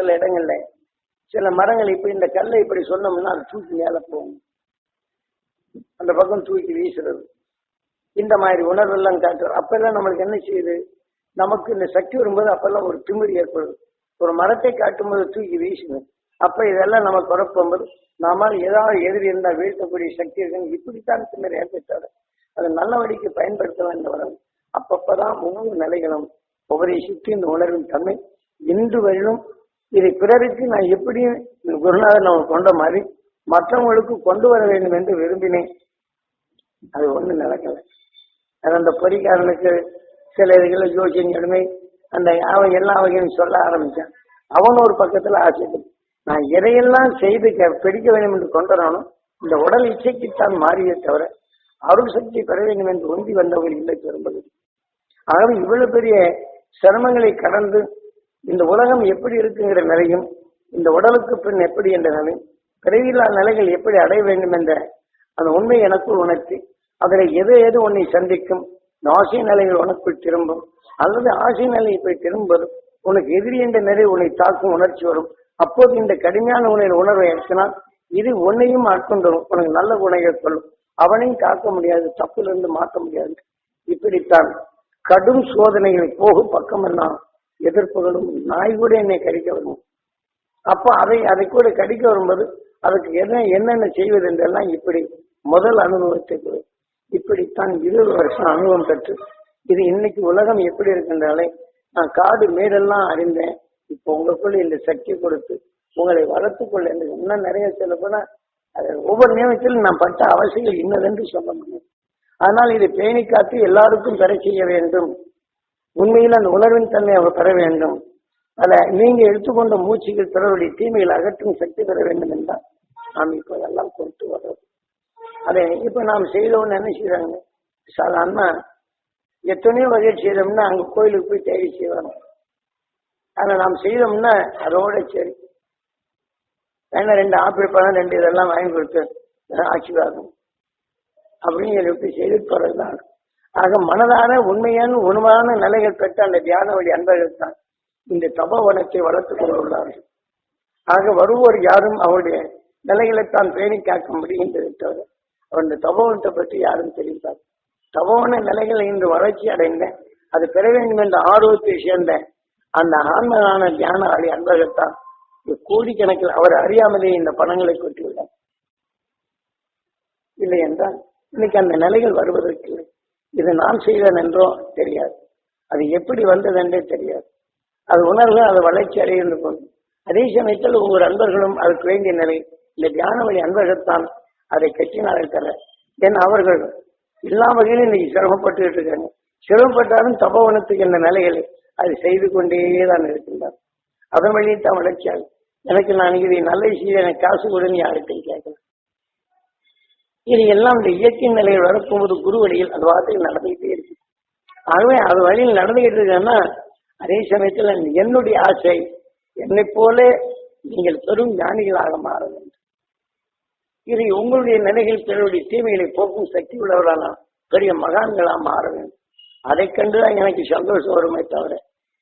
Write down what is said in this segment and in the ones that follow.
சில இடங்கள்ல சில மரங்கள் இப்ப இந்த கல்லை இப்படி சொன்னோம்னா அது தூக்கி மேல போகும். அந்த பக்கம் தூக்கி வீசுறது. இந்த மாதிரி உணர்வெல்லாம் காட்டுறது. அப்பெல்லாம் நம்மளுக்கு என்ன செய்யுது? நமக்கு இந்த சக்தி வரும்போது அப்பெல்லாம் ஒரு திமிர் ஏற்படுது. ஒரு மரத்தை காட்டும்போது தூக்கி வீசணும் அப்ப இதெல்லாம் நம்ம குழப்பும்போது நாம ஏதாவது எதிரி இருந்தால் வீழ்த்தக்கூடிய சக்தி இருக்குன்னு இப்படித்தான் திமிர் ஏற்பட்டாரு. அதை நல்ல வழிக்கு பயன்படுத்த வேண்டும் அப்பப்பதான் ஒவ்வொரு நிலைகளும் ஒவ்வொரு சுற்றி இந்த உணர்வின் தன்மை இன்று வரையிலும் இதை பிறருக்கு நான் எப்படி குருநாதர் நம்ம கொண்ட மாதிரி மற்றவங்களுக்கு கொண்டு வர வேண்டும் என்று விரும்பினேன். அது ஒண்ணு நடக்கல. அந்த பொறிக்காரனுக்கு சில இதுகளை ஜோசியங்களுமே அந்த அவன் எல்லா வகையும் சொல்ல ஆரம்பிச்சான். அவன் ஒரு பக்கத்துல ஆசைப்படும் நான் எதையெல்லாம் செய்து பிடிக்க வேண்டும் என்று கொண்டறானோ இந்த உடல் இச்சைக்குத்தான் மாறியே தவிர அருள் சக்தி பெற வேண்டும் என்று ஒந்தி வந்தவர்கள் இல்லை பெரும்பகுதி. ஆகவே இவ்வளவு பெரிய சிரமங்களை கடந்து இந்த உலகம் எப்படி இருக்குங்கிற நிலையும் இந்த உடலுக்கு பின் எப்படி என்ற நிலை பிறவியில்லா நிலைகள் எப்படி அடைய வேண்டும் என்ற அந்த உண்மை எனக்குள் உணர்த்தி அதில் எது எது உன்னை சந்திக்கும் இந்த ஆசை நிலைகள் உனக்குள் திரும்பும் அல்லது ஆசை நிலையை போய் திரும்பும் உனக்கு எதிரி என்ற நிலை உன்னை தாக்கும் உணர்ச்சி வரும். அப்போது இந்த கடுமையான உணர்வு உணர்வை எடுத்தினால் இது உன்னையும் ஆட்கொண்டுரும் உனக்கு நல்ல குணங்கள் சொல்லும். அவனையும் காக்க முடியாது தப்பிலிருந்து மாற்ற முடியாது. இப்படித்தான் கடும் சோதனைகள் போகும் பக்கமெல்லாம் எதிர்ப்புகளும் நாய் கூட என்னை கடிக்க வரும். அப்போ அதை அதை கூட கடிக்க வரும்போது அதுக்கு என்ன என்னென்ன செய்வது என்றெல்லாம் இப்படி முதல் அனுபவத்தை இப்படித்தான் இருபது வருஷம் அனுபவம் பெற்று இது இன்னைக்கு உலகம் எப்படி இருக்கின்றாலே நான் காடு மேடெல்லாம் அறிந்தேன். இப்போ உங்களுக்குள்ள இந்த சக்தி கொடுத்து உங்களை வளர்த்துக்கொள்ள எனக்கு இன்னும் நிறைய சொல்ல போனா அது ஒவ்வொரு நியமத்திலும் நான் பட்ட அவசியம் இன்னதென்று சொல்ல முடியும். அதனால் இதை பேணி காத்து எல்லாருக்கும் பெற செய்ய வேண்டும். உண்மையில் அந்த உணர்வின் தன்மை அவர் பெற வேண்டும். அதில் நீங்க எடுத்துக்கொண்ட மூச்சுகள் பிறருடைய தீமையில் அகற்றும் சக்தி பெற வேண்டும் என்றால் நாம் இப்போ அதெல்லாம் கொண்டு வர்றது. அதை இப்ப நாம் செய்தோம்னு என்ன செய்யறாங்க சாதாரணமா எத்தனையோ வகை செய்தோம்னா அங்க கோயிலுக்கு போய் தேடி செய்வாங்க ஆனா நாம் செய்தோம்னா அதோட சரி. வேணா ரெண்டு ஆப்பிள் பழம் ரெண்டு இதெல்லாம் வாங்கி கொடுத்து ஆசீர்வாதம். அப்படின்னு சொல்லிட்டு செய்து பிறகுதான் ஆக மனதான உண்மையான உணவான நிலைகள் பெற்ற அந்த தியான வழி அன்பர்கள் தான் இந்த தபோவனத்தை வளர்த்துக் கொண்டுள்ளார்கள். ஆக வருவோர் யாரும் அவருடைய நிலைகளைத்தான் பேணி காக்க முடிகின்றது தவிர இந்த தபோவனத்தை பற்றி யாரும் தெரிந்தார். தபவன நிலைகளை இன்று வளர்ச்சி அடைந்த அது பெற வேண்டும் என்ற ஆர்வத்தை சேர்ந்த அந்த ஆன்மனான தியான வழி அன்பர்கள் தான் கோடிக்கணக்கில் அவர் அறியாமலே இந்த பணங்களை கொட்டியுள்ளார். இல்லை என்றால் இன்னைக்கு அந்த நிலைகள் வருவதற்கு இது நான் செய்தேன் என்றோ தெரியாது. அது எப்படி வந்தது என்றே தெரியாது. அது உணர்வு அது வளர்ச்சி அடைந்து கொண்டு அதே சமயத்தில் ஒவ்வொரு அன்பர்களும் அதற்கு வேண்டிய நிலை இந்த தியான வழி அன்பர்கள்தான் அதை கட்டினார்கள் தர என் அவர்கள் எல்லா வகையிலும் இன்னைக்கு சிரமப்பட்டு இருக்காங்க. சிரமப்பட்டாலும் தபவனத்துக்கு இந்த நிலைகளை அது செய்து கொண்டே தான் இருக்கின்றார். அதன் வழியே தான் வளர்ச்சியாகும் எனக்கு நான் இதை நல்ல விஷயம் எனக்கு காசு கொடுன்னு யாருக்கும் கேட்கல இது எல்லாம் இந்த இயற்கை நிலையில் வரப்போகும்போது குரு வழியில் அந்த வார்த்தைகள் நடந்துகிட்டே இருக்கு. ஆகவே அது வழியில் நடந்துகிட்டு இருக்கேன்னா அதே சமயத்தில் என்னுடைய ஆசை என்னை போல நீங்கள் பெரும் ஞானிகளாக மாற வேண்டும். இது உங்களுடைய நிலைகள் பிறருடைய தீமைகளை போக்கும் சக்தி உள்ளவர்களாம் பெரிய மகான்களாக மாற வேண்டும். அதை கண்டுதான் எனக்கு சந்தோஷம் வருமே தவிர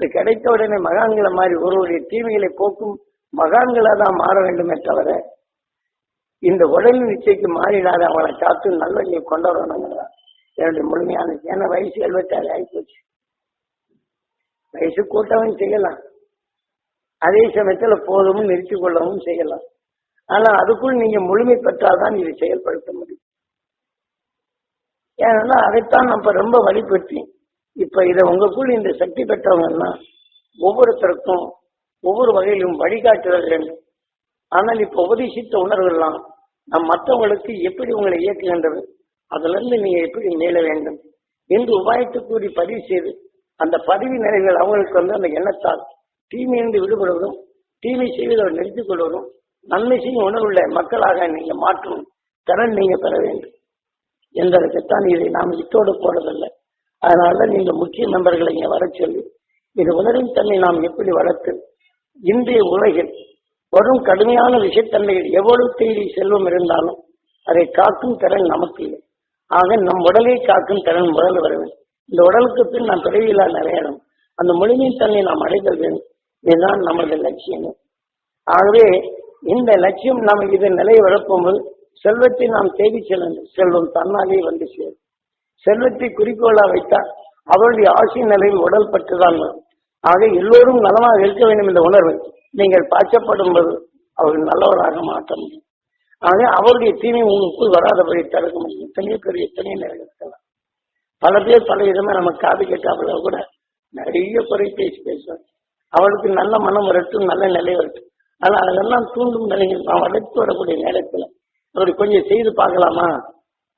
இது கிடைத்த உடனே மகான்களை மாதிரி ஒருவருடைய தீமைகளை போக்கும் மகான்களாக தான் மாற வேண்டுமே தவிர இந்த உடல் நிச்சயக்கு மாறிடாத அவளை காத்து நல்லவங்களை கொண்டு வரணுங்கிறதா என்னுடைய முழுமையான ஏன்னா வயசு எழுபத்தாறு ஆகிப்போச்சு வயசு கூட்டவும் செய்யலாம். அதே சமயத்துல போதும் நிறுத்தி கொள்ளவும் செய்யலாம். ஆனா அதுக்குள் நீங்க முழுமை பெற்றால்தான் இதை செயல்படுத்த முடியும். ஏன்னா அதைத்தான் நம்ம ரொம்ப வழிபடுத்தி இப்ப இதை உங்களுக்குள் இந்த சக்தி பெற்றவங்கன்னா ஒவ்வொருத்தருக்கும் ஒவ்வொரு வகையிலும் வழிகாட்டுதல் வேண்டும் ஆனால் இப்ப உபதேசித்த உணர்வுலாம் நம் மற்றவங்களுக்கு எப்படி உங்களை இயக்குகின்றது? அதிலிருந்து நீங்க எப்படி மேல வேண்டும்? என்று உபாயத்து கூறி பதிவு செய்து அந்த பதிவு நிலைகள் அவங்களுக்கு வந்து அந்த எண்ணத்தால் தீமையின்றி விடுபடுவதும் தீமை செய்வதை நிறுத்திக் கொள்வதும் நன்மை செய்யும் உணர்வுள்ள மக்களாக நீங்க மாற்றும் திறன் நீங்க பெற வேண்டும். என்பதற்குத்தான் இதை நாம் இத்தோடு போறதில்லை அதனால நீங்க முக்கிய நண்பர்களை இங்க வர சொல்லி இது உணர்வின் தன்னை நாம் எப்படி வளர்த்து இன்றைய உலகில் வரும் கடுமையான விஷயத்தன்மையில் எவ்வளவு தேடி செல்வம் இருந்தாலும் அதை காக்கும் திறன் நமக்கு இல்லை ஆக நம் உடலை காக்கும் திறன் முதல் வர வேண்டும். இந்த உடலுக்கு பின் நாம் பிறவியில்லா நிறையணும். அந்த முழுமையின் தன்னை நாம் அடைதல் வேண்டும். இதுதான் நமது லட்சியம். ஆகவே இந்த லட்சியம் நாம் இது நிலையை வளர்ப்போம்போது செல்வத்தை நாம் தேடி செல்ல செல்வம் தன்னாலே வந்து சேரும். செல்வத்தை குறிக்கோளா வைத்தால் அவருடைய ஆசை நிலையில் உடல் பற்றுதான் வரும். ஆக எல்லோரும் நலமாக இருக்க வேண்டும் என்ற உணர்வு. நீங்கள் பாய்ச்சப்படும் போது அவர்கள் நல்லவராக மாற்ற முடியும். ஆக அவருடைய தீமை உங்களுக்குள் வராதபடி தடுக்க முடியும். எத்தனையோ பேர் எத்தனையோ நேரம் இருக்கலாம். பல பேர் பல விதமா நம்ம காது கேட்டாப்புல கூட நிறைய குறை பேசி பேசுவார் அவளுக்கு நல்ல மனம் வரட்டும் நல்ல நிலை வரட்டும். ஆனால் அதெல்லாம் தூண்டும் நிலைகள் நான் வளர்த்து வரக்கூடிய நேரத்தில் அப்படி கொஞ்சம் செய்து பார்க்கலாமா?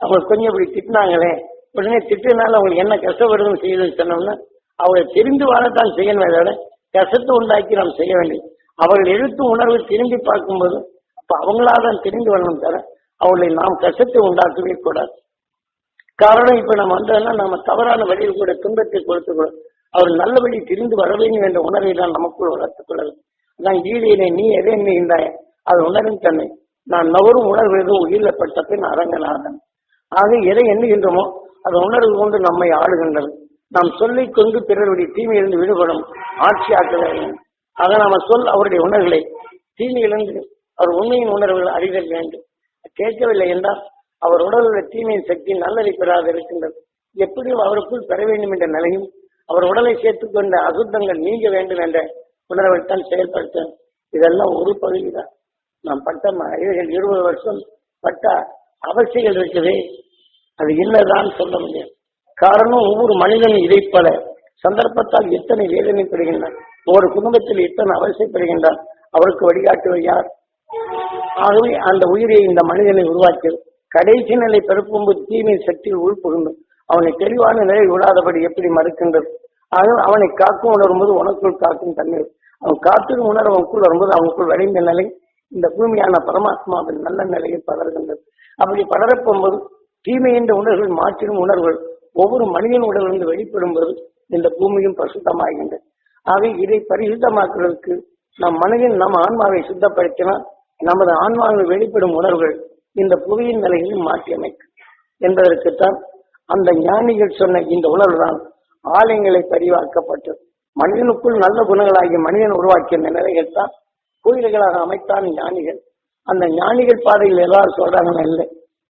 அவங்க கொஞ்சம் இப்படி திட்டினாங்களே உடனே திட்டினால அவங்களுக்கு என்ன கஷ்டம் வருதுன்னு செய்யுதுன்னு சொன்னோம்னா அவர்களை தெரிந்து வாழத்தான் செய்யணும் அதோட கசத்தை உண்டாக்கி நாம் செய்ய வேண்டியது அவர்கள் எழுத்து உணர்வு திரும்பி பார்க்கும்போது அப்ப அவங்களா தான் தெரிந்து வரணும் தர அவர்களை நாம் கசத்தை உண்டாக்கவே கூடாது. காரணம் இப்ப நம்ம வந்தோம்னா நம்ம தவறான வழியில் கூட துன்பத்தை கொடுத்துக்கிறோம் அவர் நல்ல வழி திரிந்து வர வேண்டும் என்ற உணர்வை தான் நமக்குள் வளர்த்துக் கொள்ள வேண்டும். நான் நீ எதை எண்ணுகின்றாய்? அது உணரும் தன்னை நான் நவரும் உணர்வு எதுவும் உயிரில் பட்ட பின் அரங்கநாதன் ஆக எதை எண்ணுகின்றோமோ அது உணர்வு கொண்டு நம்மை ஆளுகின்றது. நாம் சொல்லிக் கொண்டு பிறருடைய தீமையிலிருந்து விடுபடும் ஆட்சி ஆக்க வேண்டும். ஆக நாம சொல் அவருடைய உணர்வுகளை தீமையிலிருந்து அவர் உண்மையின் உணர்வுகள் அறிதல் வேண்டும். கேட்கவில்லை என்றால் அவர் உடலுள்ள தீமையின் சக்தி நல்லதை பெறாது இருக்கின்றது. எப்படியும் அவருக்குள் பெற வேண்டும் என்ற நிலையும் அவர் உடலை சேர்த்துக் கொண்ட அசுத்தங்கள் நீங்க வேண்டும் என்ற உணர்வைத்தான் செயல்படுத்த இதெல்லாம் ஒரு பகுதிதான். நாம் பட்ட ம- இருபது வருஷம் பட்ட அவசியங்கள் இருக்குது. அது இல்லைதான் சொல்ல முடியும். காரணம் ஒவ்வொரு மனிதன் இதை சந்தர்ப்பத்தால் எத்தனை வேதனை பெறுகின்றான் ஒரு குடும்பத்தில் எத்தனை அவசியப்படுகின்றான்? அவருக்கு வழிகாட்டுவர் யார்? ஆகவே அந்த உயிரை இந்த மனிதனை உருவாக்கியது கடைசி நிலை பிறப்பும்போது தீமை சக்தியில் உள்புகுந்தும் அவனை தெளிவான நிலை விடாதபடி எப்படி மறுக்கின்றது? ஆக அவனை காக்கும் உணரும்போது உனக்குள் காக்கும் தண்ணீர். அவன் காத்திரும் உணர்வு அவனுக்குள் வரும்போது அவனுக்குள் விளைந்த நிலை இந்த பூமியான பரமாத்மாவின் நல்ல நிலையை படர்கின்றது அப்படி படரப்போகும்போது தீமை என்ற உணர்வுகள் மாற்றிடும் உணர்வுகள். ஒவ்வொரு மனிதன் உடலிருந்து வெளிப்படும்போது இந்த பூமியும் பரிசுத்தமாகின்றது. ஆக இதை பரிசுத்தமாக்குவதற்கு நம் மனதின் நம் ஆன்மாவை சுத்தப்படுத்தினால் நமது ஆன்மாவில் வெளிப்படும் உணர்வுகள் இந்த புவியின் நிலைகளில் மாற்றி அமைக்கும் என்பதற்குத்தான் அந்த ஞானிகள் சொன்ன இந்த உணர்வுதான் ஆலயங்களை பதிவாக்கப்பட்டது மனிதனுக்குள் நல்ல குணங்களாகிய மனிதன் உருவாக்கிய இந்த நிலைகள் தான் கோயில்களாக அமைத்தான் ஞானிகள். அந்த ஞானிகள் பாதையில் எல்லாரும் சொல்றாங்க இல்லை.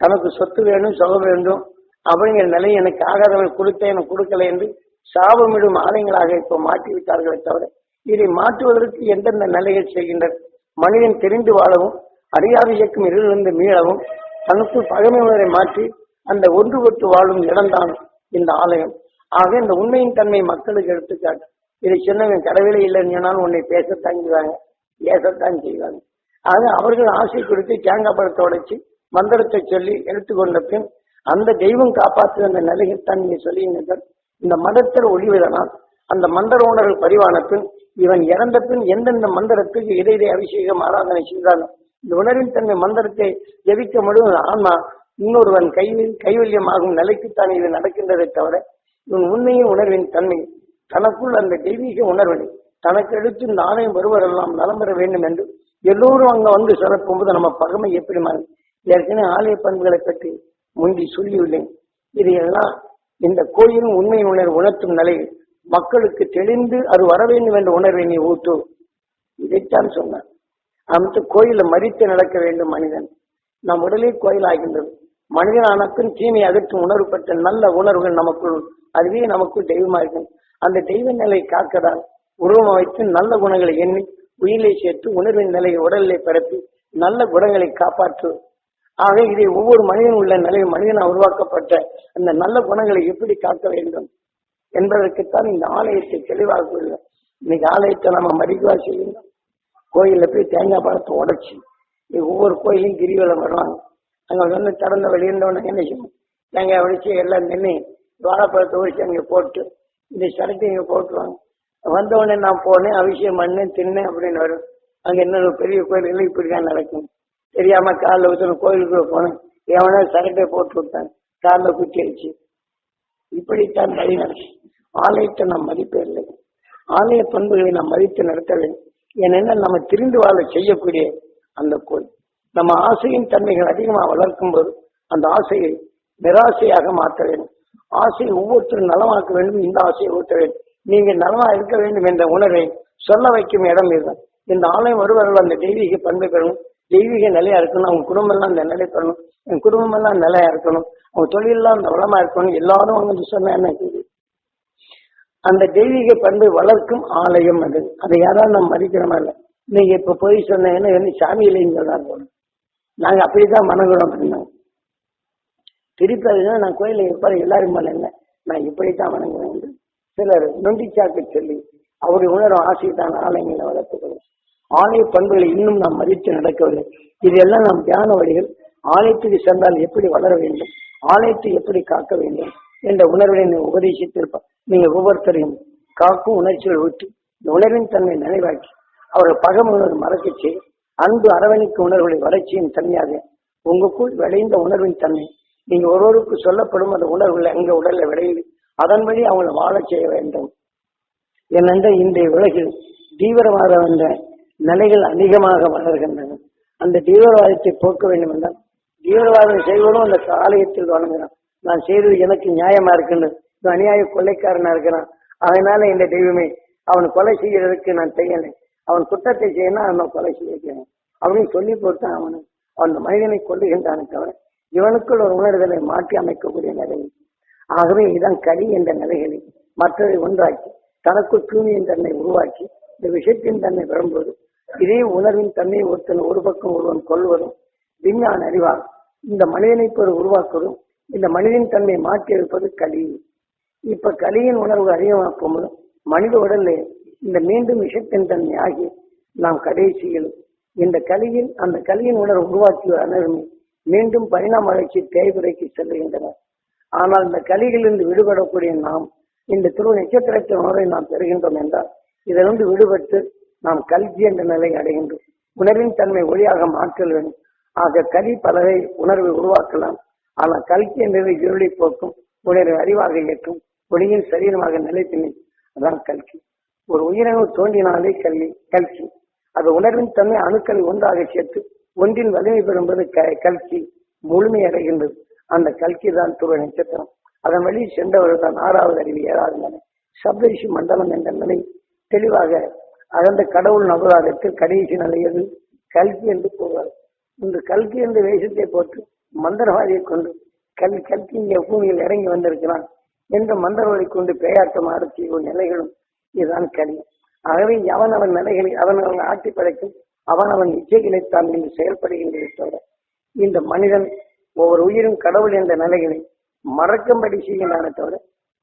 தனக்கு சொத்து வேணும் சொல்ல வேண்டும் அப்படிங்கிற நிலை எனக்கு ஆகாதவர்கள் கொடுத்தேன் எனக்கு கொடுக்கல என்று சாபமிடும் ஆலயங்களாக இப்போ மாற்றிவிட்டார்களே தவிர இதை மாற்றுவதற்கு எந்தெந்த நிலைகள் செய்கின்றனர் மனிதன் தெரிந்து வாழவும் அறியாத இயக்கம் இருந்து மீளவும் தனக்குள் பகைமை உணரை மாற்றி அந்த ஒன்றுபட்டு வாழும் இடம்தான் இந்த ஆலயம். ஆக இந்த உண்மையின் தன்மை மக்களுக்கு எடுத்துக்காட்டு. இதை சின்னவன் கடவுளே இல்லைன்னு சொன்னாலும் உன்னை பேசத்தான் செய்வாங்க ஏசத்தான் செய்வாங்க. ஆக அவர்கள் ஆசை கொடுத்து தேங்காய் பழத்தை உடைச்சு மந்திரத்தை சொல்லி எடுத்துக்கொண்ட பின் அந்த தெய்வம் காப்பாற்று அந்த நிலையைத்தான் நீங்க சொல்லியிருந்தீர்கள். இந்த மதத்தில் ஒளிவதனால் அந்த மந்திர உணர்வு பரிவானத்தின் பின் இவன் இறந்த பின் எந்தெந்த மந்திரத்துக்கு இடையிலே அபிஷேகம் ஆராதனை செய்தாலும் இந்த உணர்வின் தன்மை மந்திரத்தை ஜெபிக்க முடியும். ஆன்மா இன்னொருவன் கைவில் கைவல்யமாகும் நிலைக்குத்தான் இது நடக்கின்றதை தவிர இவன் உண்மையின் உணர்வின் தன்மை. தனக்குள் அந்த தெய்வீக உணர்வினை தனக்கு எடுத்து இந்த ஆலயம் வருவரெல்லாம் நலம் பெற வேண்டும் என்று எல்லோரும் அங்க வந்து சிறப்பும்போது நம்ம பகமை எப்படி மாறி ஏற்கனவே ஆலய பண்புகளை பற்றி முந்தி சொல்லியுள்ளேன். இதையெல்லாம் இந்த கோயிலும் உண்மை உணர் உணர்த்தும் நிலையில் மக்களுக்கு தெளிந்து அது வர வேண்டும் என்ற உணர்வை நீ ஊத்து இதைத்தான் சொன்னார். அமைத்து கோயில மறித்து நடக்க வேண்டும் மனிதன். நம் உடலே கோயில் ஆகின்றது மனிதனானத்தின் தீமை அகற்றும் உணர்வு பெற்ற நல்ல உணர்வுகள் நமக்குள் அதுவே நமக்குள் தெய்வமாகும். அந்த தெய்வ நிலை காக்கதான் உருவம் வைத்து நல்ல குணங்களை எண்ணி உயிரை சேர்த்து உணர்வின் நிலையை உடலிலே பரப்பி நல்ல குணங்களை காப்பாற்று. ஆக இதை ஒவ்வொரு மனிதன் உள்ள நிலையில் மனிதனால் உருவாக்கப்பட்ட அந்த நல்ல குணங்களை எப்படி காக்க வேண்டும் என்பதற்குத்தான் இந்த ஆலயத்தை தெளிவாக கொள்ளும் இன்னைக்கு ஆலயத்தை நம்ம மதிக்கவா செய்யணும். கோயிலில் போய் தேங்காய் பழத்தை உடைச்சி ஒவ்வொரு கோயிலையும் கிரிவலம் வருவாங்க. அங்கே வந்து திறந்த வெளியிருந்தவன என்ன செய்யணும்? தேங்காய் உடைச்சி எல்லாம் நின்று வாழைப்பழத்தை உடைச்சி அங்கே போட்டு இந்த சரக்கு இங்கே போட்டுருவாங்க. வந்த உடனே நான் போனேன் அபிஷேகம் பண்ணேன் தின்னேன் அப்படின்னு வரும். அங்கே இன்னொரு பெரிய கோயில்கள் இப்படிதான் நடக்கும். தெரியாம காலில் ஊற்றணும் கோயிலுக்குள்ள போனேன். எவனா சரட்டை போட்டு விட்டான். காலில் குத்தி ஆயிடுச்சு இப்படித்தான் வழி நடக்கும் ஆலயத்தை நாம் மதிப்பே இல்லை. ஆலய பண்புகளை நாம் மதித்து நடத்தவில்லை. ஏனென்றால் நம்ம திரிந்து வாழ செய்யக்கூடிய அந்த கோயில். நம்ம ஆசையின் தன்மைகள் அதிகமாக வளர்க்கும் போது அந்த ஆசையை நிராசையாக மாற்ற வேண்டும். ஆசையை ஒவ்வொருத்தரும் நலமாக்க வேண்டும். இந்த ஆசையை ஊற்ற வேண்டும். நீங்க நலமா இருக்க வேண்டும் என்ற உணர்வை சொல்ல வைக்கும் இடம் இதுதான். இந்த ஆலயம் வருவர்கள் அந்த தெய்வீக பண்பை பெறணும் தெய்வீக நிலையா இருக்கணும். அவங்க குடும்பம் எல்லாம் அந்த என் குடும்பம் எல்லாம் நிலையா இருக்கணும். அவங்க தொழில் எல்லாம் அந்த வளமா இருக்கணும். எல்லாரும் அவங்க சொன்ன என்ன செய்யுது? அந்த தெய்வீக பண்பை வளர்க்கும் ஆலயம் அது. அதை யாராவது நம்ம மதிக்கிறோமா இல்லை? நீங்க இப்ப போய் சொன்னீங்கன்னா என்ன சாமி இல்லைன்னு சொல்றாங்க நாங்க அப்படிதான் மனங்குணம் பண்ணோம். திருப்பி அதுனா நான் கோயில இருப்பார் எல்லாரும் மேல இல்லை. நான் இப்படித்தான் வணங்குவேன் சிலர் நொண்டிச்சாக்கு சொல்லி அவருடைய உணரும் ஆசை தான் ஆலயங்களை வளர்த்துக்கணும் ஆலய பண்புகளை இன்னும் நாம் மதித்து நடக்கவில்லை இதெல்லாம் நாம் தியான வழிகள். ஆலயத்துக்கு சென்றால் எப்படி வளர வேண்டும்? ஆலயத்தை எப்படி காக்க வேண்டும்? என்ற உணர்வை நீ உபதேசித்திருப்பார் நீங்கள் ஒவ்வொருத்தரையும் காக்கும் உணர்ச்சிகள் ஊற்றி இந்த உணர்வின் தன்மை நினைவாக்கி அவர்கள் பகம் உணர்வு மறக்கச் செய்து அன்பு அரவணைக்கு உணர்வுகளை வளர்ச்சியின் தன்மையாக உங்களுக்குள் விளைந்த உணர்வின் தன்மை. நீங்க ஒருவருக்கு சொல்லப்படும் அந்த உணர்வுகளை அங்க உடல்ல விளையுது. அதன் வழி அவங்களை வாழச் செய்ய வேண்டும். ஏனென்றால் இன்றைய உலகில் தீவிரவாத என்ற நிலைகள் அதிகமாக வளர்கின்றன. அந்த தீவிரவாதத்தை போக்க வேண்டும் என்றால் தீவிரவாதம் செய்வதும் அந்த ஆலயத்தில் வணங்குறான் நான் செய்தது எனக்கு நியாயமா இருக்குன்னு அநியாய கொள்ளைக்காரனா இருக்கிறான். அதனால இந்த தெய்வமே அவன் கொலை செய்யறதுக்கு நான் செய்யலை. அவன் குற்றத்தை செய்யணும் அவனை கொலை செய்ய அப்படின்னு சொல்லி போட்டு அவனு. அந்த மனிதனை கொல்லுகின்றானே தவிர இவனுக்குள் ஒரு உணர்தலை மாற்றி அமைக்கக்கூடிய நிலை ஆகவே இதான் கலி என்ற நிலைகளை மற்றதை ஒன்றாக்கி தனக்குள் தூய்மையின் தன்னை உருவாக்கி இந்த விஷயத்தின் தன்னை வரும்போது இதே உணர்வின் தன்மை ஒருத்தன் ஒரு பக்கம் ஒருவன் கொள்வதும் விஞ்ஞான அறிவால் இந்த மனிதனை ஒரு உருவாக்குவதும் இந்த மனிதன் தன்மை மாற்றி இருப்பது கலி. இப்ப கலியின் உணர்வு அதிகமாக்கும் போது மனித உடல்ல இந்த மீண்டும் விஷத்தின் தன்மை ஆகி நாம் கடைசியில் இந்த கலியில் அந்த கலியின் உணர்வு உருவாக்கிய அனைவருமே மீண்டும் பரிணாம வளர்ச்சி தேய்புரைக்கு செல்லுகின்றனர் ஆனால் இந்த கலிகளிலிருந்து விடுபடக்கூடிய நாம் இந்த துருவ நட்சத்திரத்தின் உணர்வை நாம் பெறுகின்றோம் என்றால் இதிலிருந்து விடுபட்டு நாம் கல்வி என்ற நிலை அடைகின்றோம். உணர்வின் தன்மை ஒளியாக மாற்றல் வேண்டும். ஆக கலி பலரை உணர்வை உருவாக்கலாம். ஆனால் கல்வி என்பது இருளை போக்கும் உணர்வை அறிவாக ஏற்றும் ஒளியின் சரீரமாக நிலைத்தினை. அதான் கல்வி ஒரு உயிரணு தோன்றினாலே கல்வி கல்வி அது உணர்வின் தன்மை அணுக்களை ஒன்றாக சேர்த்து ஒன்றின் வலிமை பெறும்போது க- கல்கி முழுமை அடைகின்றது. அந்த கல்கி தான் துருவ நட்சத்திரம். அதன் வழி சென்றவர்கள் தான் ஆறாவது அறிவு ஏழாவது நிலை. சப்தரிஷி மண்டலம் என்ற நிலை தெளிவாக அகந்த கடவுள் நபராகத்தில் கடைசி நிலையது கல்கி என்று கூறுவார். இந்த கல்கி என்ற வேஷத்தை போட்டு மந்திரவாதியை கொண்டு கல் கல்கி இங்கே பூமியில் இறங்கி வந்திருக்கிறான் என்ற மந்திரவாதி கொண்டு பேயாட்டம் ஆட நிலைகளும் இதுதான் கலி ஆகவே அவன் அவன் நிலைகளை அவன் அவன் ஆட்டி படைக்கும் அவன் அவன் இச்சைகளை என்று இன்று செயல்படுகின்றதை தவிர இந்த மனிதன் ஒவ்வொரு உயிரும் கடவுள் என்ற நிலைகளை மறக்கும்படி செய்கின்றானே தவிர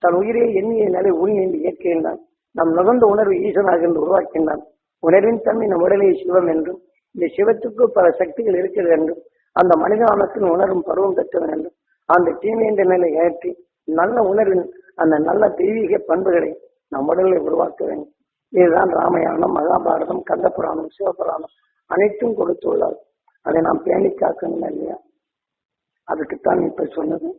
தன் உயிரை எண்ணிய நிலை உள் என்று இயக்குகின்றான். நம் நுகர்ந்த உணர்வு ஈசனாக என்று உருவாக்கின்றான் உணர்வின் தன்மை நம் உடலே சிவம் என்றும் இந்த சிவத்துக்கு பல சக்திகள் இருக்கிறது என்றும் அந்த மனிதானத்தின் உணரும் பருவம் பெற்றவன் என்றும் அந்த தீமை என்ற நிலை ஏற்றி நல்ல உணர்வின் அந்த நல்ல தெய்வீக பண்புகளை நம் உடலில் உருவாக்க வேண்டும். இதுதான் ராமாயணம் மகாபாரதம் கந்தபுராணம் சிவபுராணம் அனைத்தும் கொடுத்துள்ளார். அதை நாம் பேணி காக்கணும் இல்லையா? அதுக்குத்தான் இப்ப சொன்னது.